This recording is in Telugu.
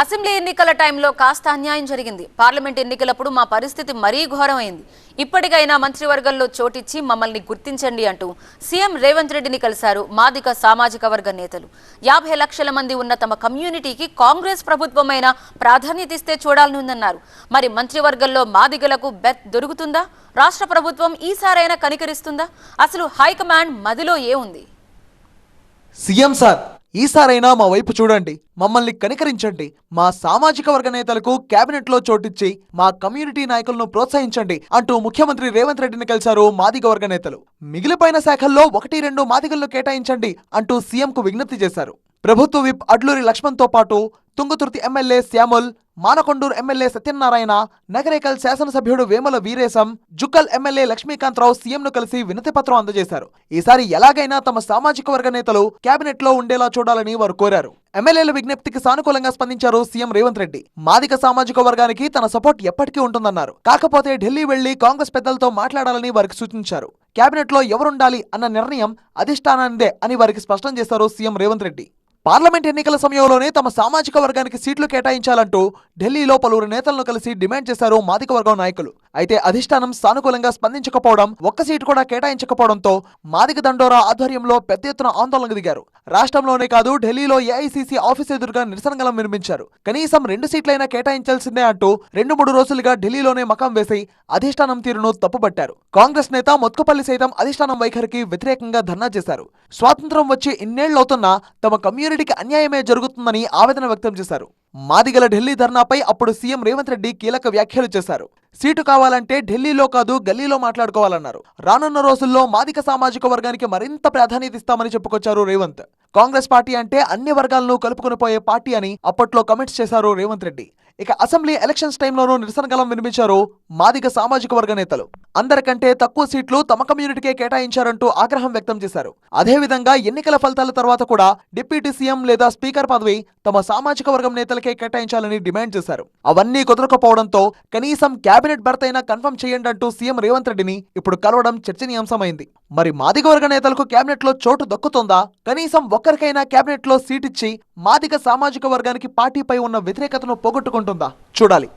అసెంబ్లీ ఎన్నికల టైంలో కాస్త అన్యాయం జరిగింది. పార్లమెంట్ ఎన్నికలప్పుడు మా పరిస్థితి మరీ ఘోరమైంది. ఇప్పటికైనా మంత్రివర్గంలో చోటిచ్చి మమ్మల్ని గుర్తించండి అంటూ సీఎం రేవంత్ రెడ్డిని కలిశారు మాదిక సామాజిక వర్గ నేతలు. యాభై లక్షల మంది ఉన్న తమ కమ్యూనిటీకి కాంగ్రెస్ ప్రభుత్వమైన ప్రాధాన్యత ఇస్తే చూడాలనుందన్నారు. మరి మంత్రివర్గంలో మాదిగలకు బెత్ దొరుకుతుందా? రాష్ట్ర ప్రభుత్వం ఈసారైనా కనికరిస్తుందా? అసలు హైకమాండ్ మదిలో ఏముంది సీఎం సార్ ఈసారైనా మా వైపు చూడండి మమ్మల్ని కనికరించండి మా సామాజిక వర్గ నేతలకు కేబినెట్లో చోటిచ్చి మా కమ్యూనిటీ నాయకులను ప్రోత్సహించండి అంటూ ముఖ్యమంత్రి రేవంత్ రెడ్డిని కలిశారు మాదిగ వర్గ నేతలు. మిగిలిపోయిన శాఖల్లో ఒకటి రెండు మాదిగల్లో కేటాయించండి అంటూ సీఎంకు విజ్ఞప్తి చేశారు. ప్రభుత్వ విప్ అడ్లూరి లక్ష్మణ్తో పాటు Thungathurthi MLA Samuel Manakondur MLA Satyanarayana Nakrekal శాసనసభ్యుడు వేమల వీరేశం జుక్కల్ ఎమ్మెల్యే లక్ష్మీకాంతరావు సీఎంను కలిసి వినతి పత్రం అందజేశారు. ఈసారి ఎలాగైనా తమ సామాజిక వర్గ నేతలు కేబినెట్లో ఉండేలా చూడాలని వారు కోరారు. ఎమ్మెల్యేల విజ్ఞప్తికి సానుకూలంగా స్పందించారు సీఎం రేవంత్ రెడ్డి. మాదిక సామాజిక వర్గానికి తన సపోర్ట్ ఎప్పటికీ ఉంటుందన్నారు. కాకపోతే ఢిల్లీ వెళ్ళి కాంగ్రెస్ పెద్దలతో మాట్లాడాలని వారికి సూచించారు. కేబినెట్లో ఎవరుండాలి అన్న నిర్ణయం అధిష్టానానిదే అని వారికి స్పష్టం చేశారు సీఎం రేవంత్ రెడ్డి. పార్లమెంట్ ఎన్నికల సమయంలోనే తమ సామాజిక వర్గానికి సీట్లు కేటాయించాలంటూ ఢిల్లీలో పలువురు నేతలను కలిసి డిమాండ్ చేశారు మాదిక వర్గం నాయకులు. అయితే అధిష్టానం సానుకూలంగా స్పందించకపోవడం ఒక్క సీటు కూడా కేటాయించకపోవడంతో మాదిక దండోరా ఆధ్వర్యంలో పెద్ద ఎత్తున ఆందోళనకు దిగారు. రాష్ట్రంలోనే కాదు ఢిల్లీలో ఏఐసీసీ ఆఫీస్ ఎదురుగా నిరసన గలం నిర్మించారు కనీసం రెండు సీట్లైనా కేటాయించాల్సిందే అంటూ రెండు మూడు రోజులుగా ఢిల్లీలోనే మకం వేసి అధిష్టానం తీరును తప్పుపట్టారు కాంగ్రెస్ నేత మొత్తుపల్లి సైతం అధిష్టానం వైఖరికి వ్యతిరేకంగా ధర్నా చేశారు. స్వాతంత్రం వచ్చి ఇన్నేళ్ళవుతున్నా తమ కమ్యూనిటీ రెడ్డికి అన్యాయమే జరుగుతుందని ఆవేదన వ్యక్తం చేశారు. మాదిగల ఢిల్లీ ధర్నాపై అప్పుడు సీఎం రేవంత్ రెడ్డి కీలక వ్యాఖ్యలు చేశారు. సీటు కావాలంటే ఢిల్లీలో కాదు గల్లీలో మాట్లాడుకోవాలన్నారు. రానున్న రోజుల్లో మాదిక సామాజిక వర్గానికి మరింత ప్రాధాన్యత ఇస్తామని చెప్పుకొచ్చారు రేవంత్. కాంగ్రెస్ పార్టీ అంటే అన్ని వర్గాలను కలుపుకుని పోయే పార్టీ అని అప్పట్లో కమెంట్స్ చేశారు రేవంత్ రెడ్డి. ఇక అసెంబ్లీ ఎలక్షన్స్ టైంలోనూ నిరసన గలం వినిపించారు మాదిగ సామాజిక వర్గ నేతలు. అందరికంటే తక్కువ సీట్లు తమ కమ్యూనిటీకే కేటాయించారంటూ ఆగ్రహం వ్యక్తం చేశారు. అదేవిధంగా ఎన్నికల ఫలితాల తర్వాత కూడా డిప్యూటీ సీఎం లేదా స్పీకర్ పదవి తమ సామాజిక వర్గం నేతలకే కేటాయించాలని డిమాండ్ చేశారు. అవన్నీ కుదరకపోవడంతో కనీసం కేబినెట్ భర్త అయినా కన్ఫర్మ్ చేయండి అంటూ సీఎం రేవంత్ రెడ్డిని ఇప్పుడు కలవడం చర్చనీయాంశమైంది. మరి మాదిగ వర్గ నేతలకు కేబినెట్లో చోటు దక్కుతుందా? కనీసం ఒక్కరికైనా కేబినెట్లో సీట్ ఇచ్చి మాదిగ సామాజిక వర్గానికి పార్టీపై ఉన్న వ్యతిరేకతను పోగొట్టుకుంటుందా? చూడాలి.